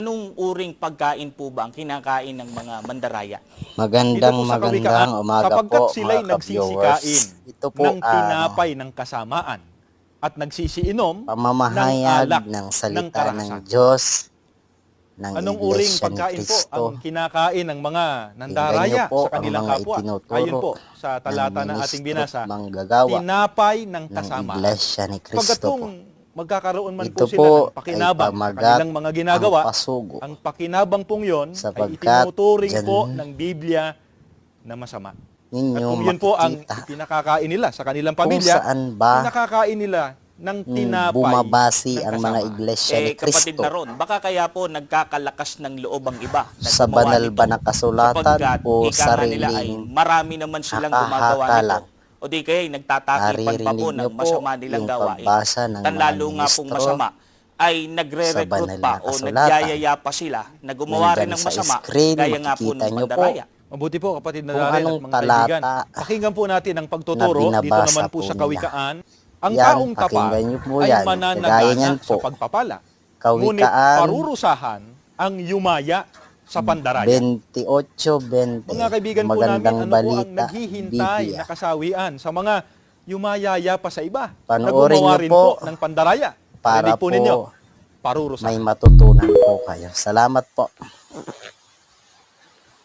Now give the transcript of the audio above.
Anong uring pagkain po ba ang kinakain ng mga mandaraya? Magandang magandang umaga sapagkat po sila'y mga nagsisikain. Ito po ng tinapay ng kasamaan at nagsisiinom pamamahayag ng alak ng ng salita karahasan. ng Diyos ng Anong uring Iglesia pagkain po ang kinakain ng mga nandaraya po sa kanilang kapwa? Ayon po sa talata ng na ating binasa, manggagawa tinapay ng ng kasamaan. Iglesia ni kung po. Magkakaroon man Ito po sila po ng pakinabang sa kanilang mga ginagawa, ang pasugo ang pakinabang pong yon ay itinuturing dyan po ng Biblia na masama. At kung yun po ang pinakakain nila sa kanilang kung pamilya, saan ba pinakakain nila ng tinapay bumabasi ng ang mga. Iglesia ni Eh, kapatid na ron, baka kaya po nagkakalakas ng loob ang iba. na sa banal ba na kasulatan o nga nila ay sariling marami naman silang gumagawa nito. O di kaya nagtatakipan pa po ng masama nilang gawain. pagbasa ng Tan mga lalo nga pong masama ay nagre-recruit pa o nagyayaya pa sila na gumawa rin ng sa masama screen, gaya nga po ng niyo po. mandaraya. Mabuti po kapatid na anong at mga kaibigan. talata Pakinggan po natin ang pagtuturo na dito naman po po sa nila. kawikaan. Ang Yan, taong po ay yan. Sa po. pagpapala. Ngunit Kawikaan parurusahan ang yumaya sa pandaraya. 28-20 Mga kaibigan po namin, Magandang ano po ang balita naghihintay Biblia. na kasawian sa mga yumayaya pa sa iba. Panoorin na gumawa rin po po ng pandaraya. para Narinig po po ninyo, parurusahan. may matutunan po kayo. Salamat po.